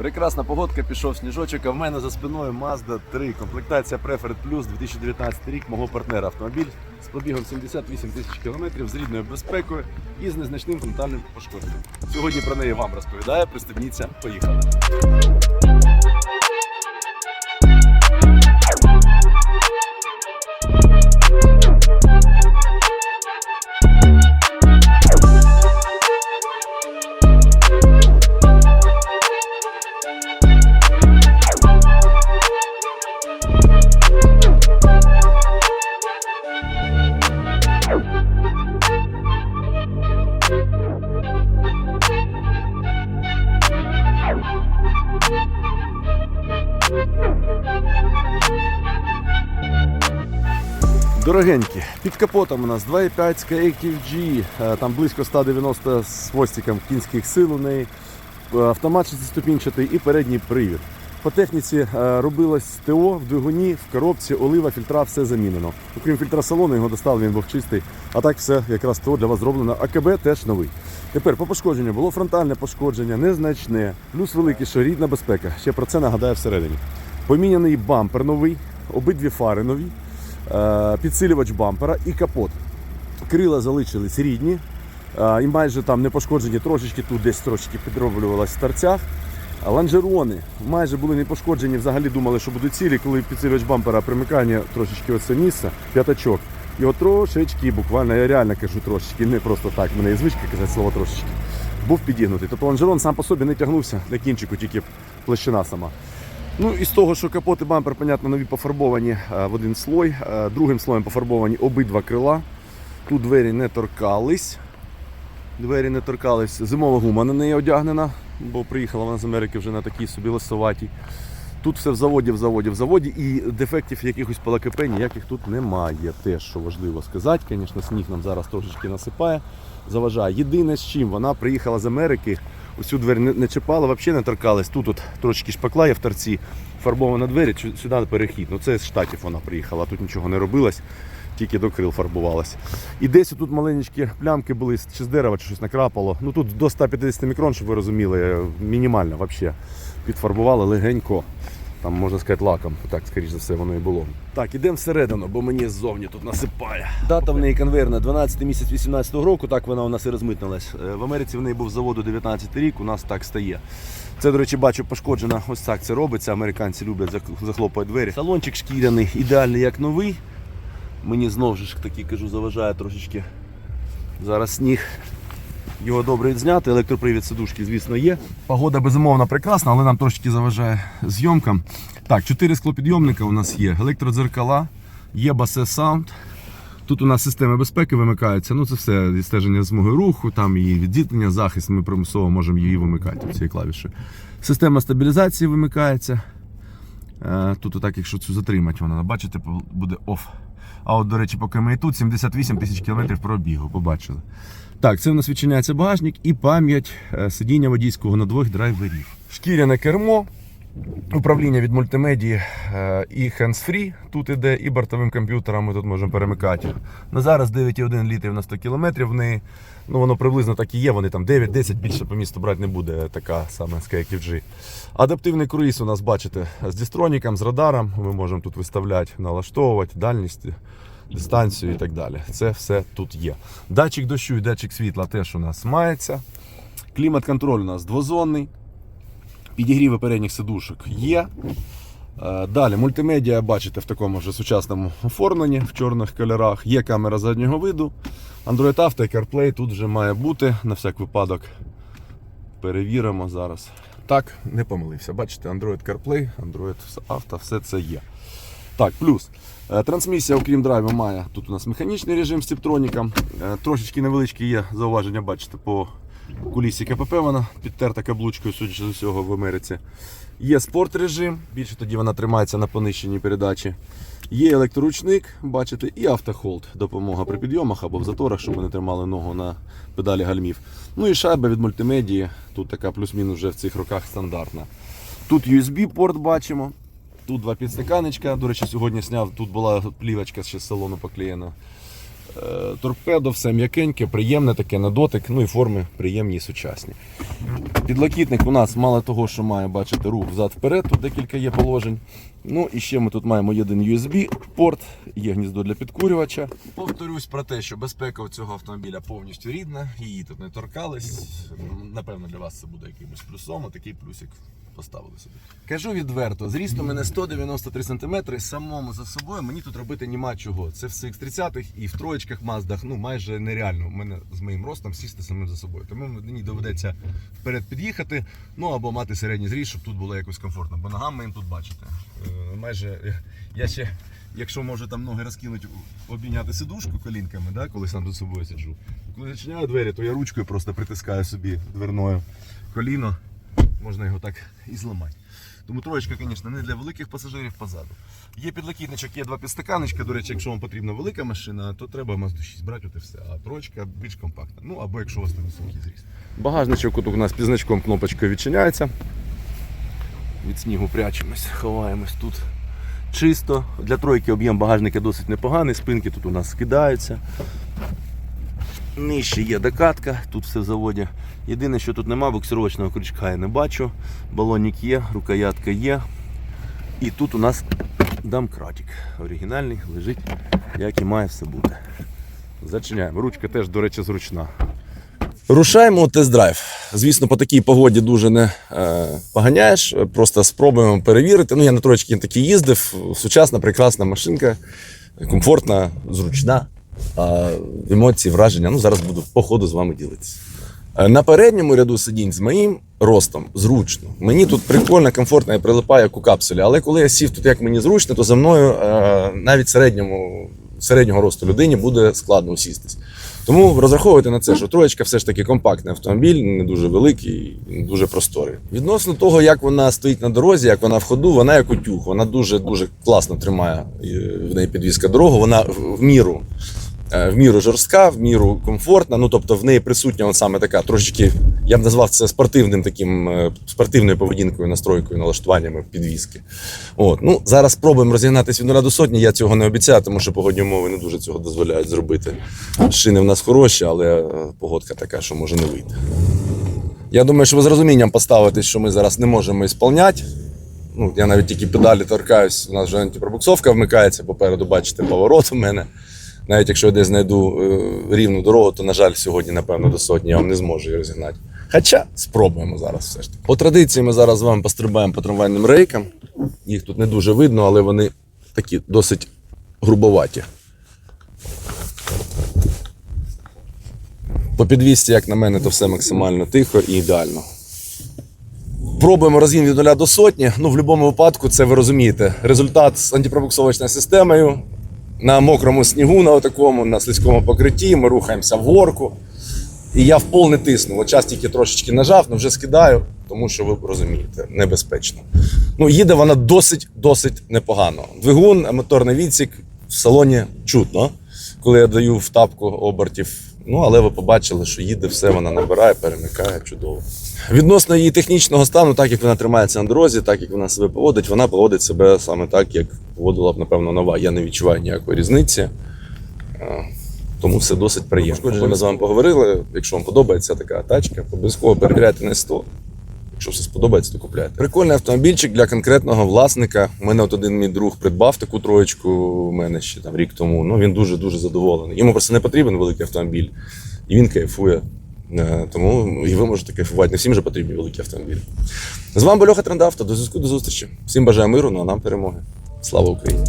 Прекрасна погодка, пішов сніжочок, а в мене за спиною Mazda 3. Комплектація Preferred Plus 2019 рік мого партнера. Автомобіль з пробігом 78 тисяч кілометрів, з рідною безпекою і з незначним фронтальним пошкодженням. Сьогодні про неї вам розповідає. Пристебніться, поїхали. Дорогенькі, під капотом у нас 2.5 Skyactiv G, е, там близько 190 з хвостиком кінських сил у неї, е, автомат 6-ступінчатий і передній привід. По техніці е, робилось ТО в двигуні, в коробці, олива, фільтра, все замінено. Окрім фільтра салону, його достали, він був чистий. А так все якраз ТО для вас зроблено. АКБ теж новий. Тепер по пошкодженню було фронтальне пошкодження, незначне, плюс великий, що рідна безпека. Ще про це нагадаю всередині. Поміняний бампер новий, обидві фари нові підсилювач бампера і капот. Крила залишились рідні, е, і майже там не пошкоджені трошечки, тут десь трошечки підроблювалось в торцях. Ланжерони майже були не пошкоджені, взагалі думали, що будуть цілі, коли підсилювач бампера примикання трошечки оце місце, п'ятачок. Його трошечки, буквально, я реально кажу трошечки, не просто так, в мене є звичка казати слово трошечки. Був підігнутий. Тобто лонжерон сам по собі не тягнувся на кінчику, тільки площина сама. Ну і з того, що капот і бампер, понятно, нові пофарбовані е, в один слой. Е, Другим слоєм пофарбовані обидва крила. Тут двері не торкались. Двері не торкались. Зимова гума на неї одягнена, бо приїхала вона з Америки вже на такій собі лисоватій. Тут все в заводі, в заводі, в заводі, і дефектів якихось по ЛКП ніяких тут немає. Теж, що важливо сказати, звісно, сніг нам зараз трошечки насипає, заважає. Єдине з чим вона приїхала з Америки, Оцю двері не, не чіпала, взагалі не торкалась. Тут от трошки шпакла є в торці, фарбована двері, сюди перехід. Ну це з штатів вона приїхала, тут нічого не робилось, тільки до крил фарбувалась. І десь тут маленькі плямки були, чи з дерева, чи щось накрапало. Ну тут до 150 мікрон, щоб ви розуміли, мінімально взагалі. Підфарбували легенько. Там можна сказати лаком, так скоріш за все воно і було. Так, ідемо всередину, бо мені ззовні тут насипає. Дата в неї конвейерна 12 місяць 18 року, так вона у нас і розмитнилась. Е, В Америці в неї був заводу 19 рік, у нас так стає. Це, до речі, бачу, пошкоджена. Ось так це робиться. Американці люблять зах- захлопувати двері. Салончик шкіряний, ідеальний як новий. Мені знову ж таки кажу, заважає трошечки. Зараз сніг. Його добре відзняти, електропривід сидушки, звісно, є. Погода безумовно прекрасна, але нам трошки заважає зйомкам. Так, чотири склопідйомника у нас є, електродзеркала, є басе саунд. Тут у нас системи безпеки вимикаються. Ну це все відстеження змоги руху, там її відділення, захист. Ми примусово можемо її вимикати цієї клавіші. Система стабілізації вимикається. Е, Тут отак, якщо цю затримати, вона бачите, буде оф. А от, до речі, поки ми і тут 78 тисяч кілометрів пробігу, побачили. Так, це у нас відчиняється багажник і пам'ять е, сидіння водійського на двох драйверів. Шкіряне кермо, управління від мультимедії е, і hands-free тут іде, і бортовим комп'ютером ми тут можемо перемикати. На зараз 9,1 літрів на 100 кілометрів в неї. Ну, воно приблизно так і є, вони там 9-10 більше по місту брати не буде, така саме Skyactiv G. Адаптивний круїз у нас, бачите, з дистроніком, з радаром. Ми можемо тут виставляти, налаштовувати дальність, дистанцію і так далі. Це все тут є. Датчик дощу і датчик світла теж у нас мається. Клімат-контроль у нас двозонний. Підігріви передніх сидушок є. Е, Далі мультимедіа бачите в такому вже сучасному оформленні в чорних кольорах. Є камера заднього виду. Android Auto і CarPlay тут вже має бути на всяк випадок. Перевіримо зараз. Так, не помилився. Бачите, Android CarPlay, Android Auto, все це є. Так, плюс. Е, Трансмісія, окрім драйву, має тут у нас механічний режим з типтроніком. Е, Трошечки невеличкі є зауваження, бачите, по кулісі КПП вона підтерта каблучкою, судячи з усього в Америці. Є спорт режим, більше тоді вона тримається на понищеній передачі. Є електроручник, бачите, і автохолд, допомога при підйомах або в заторах, щоб ви не тримали ногу на педалі гальмів. Ну і шайба від мультимедії, тут така плюс-мінус вже в цих роках стандартна. Тут USB-порт бачимо. Тут два підстаканечка. До речі, сьогодні зняв, тут була плівочка ще з салону поклеєна. Е, Торпедо, все м'якеньке, приємне таке на дотик, ну і форми приємні і сучасні. Підлокітник у нас мало того, що має бачити рух взад-вперед, тут декілька є положень. Ну і ще ми тут маємо один USB-порт, є гніздо для підкурювача. Повторюсь про те, що безпека у цього автомобіля повністю рідна, її тут не торкались. Напевно, для вас це буде якимось плюсом, а такий плюсик поставили собі. Кажу відверто, зріст у мене 193 см, самому за собою мені тут робити нема чого. Це в CX-30 і в троєчках Маздах ну майже нереально. У мене з моїм ростом сісти самим за собою. Тому мені доведеться вперед під'їхати, ну або мати середній зріст, щоб тут було якось комфортно. Бо ногами їм тут бачите. Е, Майже я ще, якщо можу там ноги розкинути, обійняти сидушку колінками, да, коли сам за собою сиджу. Коли зачиняю двері, то я ручкою просто притискаю собі дверною коліно. Можна його так і зламати. Тому троєчка, звісно, не для великих пасажирів позаду. Є підлокітничок, є два підстаканочка. До речі, якщо вам потрібна велика машина, то треба Mazda 6 брати от і все. А троєчка більш компактна. Ну або якщо у вас невисокий зріст. Багажничок у нас під значком кнопочкою відчиняється. Від снігу прячемось, ховаємось тут. Чисто. Для тройки об'єм багажника досить непоганий, спинки тут у нас скидаються. Нижче є докатка, тут все в заводі. Єдине, що тут нема, буксировочного крючка я не бачу. Балонник є, рукоятка є. І тут у нас домкратик. Оригінальний, лежить, як і має все бути. Зачиняємо. Ручка теж, до речі, зручна. Рушаємо тест-драйв. Звісно, по такій погоді дуже не е, поганяєш. Просто спробуємо перевірити. Ну, я на троєчки такі їздив. Сучасна, прекрасна машинка, комфортна, зручна. А емоції, враження. Ну, зараз буду по ходу з вами ділитися. Е, На передньому ряду сидінь з моїм ростом зручно. Мені тут прикольно, комфортно, я прилипаю як у капсулі. Але коли я сів тут, як мені зручно, то за мною е, навіть середньому, середнього росту людині буде складно усістись. Тому розраховуйте на це, що троєчка все ж таки компактний автомобіль, не дуже великий, не дуже просторий. Відносно того, як вона стоїть на дорозі, як вона в ходу, вона як утюг. Вона дуже дуже класно тримає е, в неї підвізка дорогу. Вона в міру. Е, В міру жорстка, в міру комфортна. Ну тобто в неї присутня от саме така трошечки, я б назвав це спортивним таким е, спортивною поведінкою, настройкою, налаштуваннями підвіски. От ну зараз спробуємо розігнатися від нуля до сотні. Я цього не обіцяю, тому що погодні умови не дуже цього дозволяють зробити. Шини в нас хороші, але е, погодка така, що може не вийти. Я думаю, що ви з розумінням поставитесь, що ми зараз не можемо ісполняти. Ну, я навіть тільки педалі торкаюсь, у нас вже антипробуксовка вмикається, попереду бачите поворот у мене. Навіть якщо я десь знайду е, рівну дорогу, то, на жаль, сьогодні, напевно, до сотні я вам не зможу її розігнати. Хоча спробуємо зараз все ж таки. По традиції ми зараз з вами пострибаємо по трамвайним рейкам. Їх тут не дуже видно, але вони такі досить грубоваті. По підвісці, як на мене, то все максимально тихо і ідеально. Пробуємо розгін від 0 до сотні. Ну, в будь-якому випадку, це ви розумієте. Результат з антипробуксовочною системою. На мокрому снігу, на такому, на слизькому покритті. Ми рухаємося в горку. І я в пол не тисну. От час тільки трошечки нажав, але вже скидаю, тому що ви розумієте, небезпечно. Ну, їде вона досить, досить непогано. Двигун, моторний відсік в салоні чутно, коли я даю в тапку обертів. Ну, але ви побачили, що їде все, вона набирає, перемикає чудово. Відносно її технічного стану, так як вона тримається на дорозі, так як вона себе поводить, вона поводить себе саме так, як поводила б, напевно, нова. Я не відчуваю ніякої різниці. Тому все досить приємно. Ми з вами поговорили. Якщо вам подобається така тачка, обов'язково перевіряйте на 100. Якщо все сподобається, то купляйте. Прикольний автомобільчик для конкретного власника. У мене от один мій друг придбав таку троєчку у мене ще там рік тому. Ну він дуже дуже задоволений. Йому просто не потрібен великий автомобіль, і він кайфує. Е, Тому і ви можете кайфувати. Не всім же потрібні великі автомобілі. З вами Льоха Трендавто. До зв'язку, до зустрічі. Всім бажаю миру, ну а нам перемоги. Слава Україні!